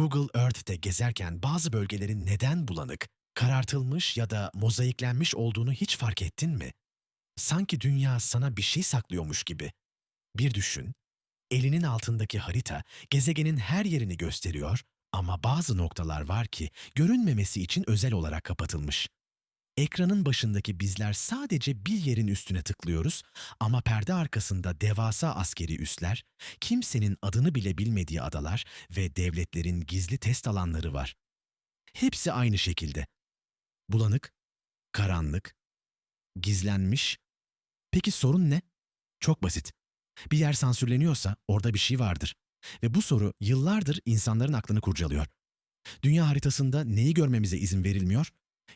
Google Earth'te gezerken bazı bölgelerin neden bulanık, karartılmış ya da mozaiklenmiş olduğunu hiç fark ettin mi? Sanki dünya sana bir şey saklıyormuş gibi. Bir düşün, elinin altındaki harita gezegenin her yerini gösteriyor ama bazı noktalar var ki görünmemesi için özel olarak kapatılmış. Ekranın başındaki bizler sadece bir yerin üstüne tıklıyoruz ama perde arkasında devasa askeri üsler, kimsenin adını bile bilmediği adalar ve devletlerin gizli test alanları var. Hepsi aynı şekilde. Bulanık, karanlık, gizlenmiş. Peki sorun ne? Çok basit. Bir yer sansürleniyorsa orada bir şey vardır. Ve bu soru yıllardır insanların aklını kurcalıyor. Dünya haritasında neyi görmemize izin verilmiyor?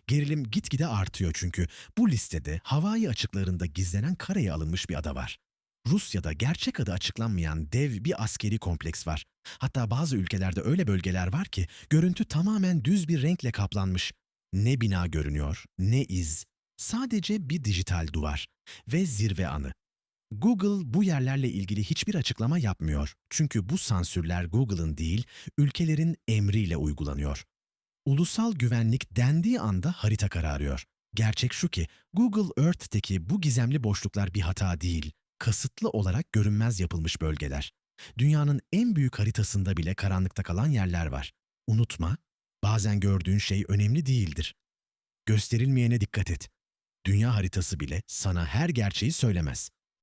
Gerilim gitgide artıyor çünkü bu listede Hawaii açıklarında gizlenen karaya alınmış bir ada var. Rusya'da gerçek adı açıklanmayan dev bir askeri kompleks var. Hatta bazı ülkelerde öyle bölgeler var ki görüntü tamamen düz bir renkle kaplanmış. Ne bina görünüyor, ne iz. Sadece bir dijital duvar ve zirve anı. Google bu yerlerle ilgili hiçbir açıklama yapmıyor. Çünkü bu sansürler Google'ın değil, ülkelerin emriyle uygulanıyor. Ulusal güvenlik dendiği anda harita kararıyor. Gerçek şu ki Google Earth'teki bu gizemli boşluklar bir hata değil, kasıtlı olarak görünmez yapılmış bölgeler. Dünyanın en büyük haritasında bile karanlıkta kalan yerler var. Unutma, bazen gördüğün şey önemli değildir. Gösterilmeyene dikkat et. Dünya haritası bile sana her gerçeği söylemez.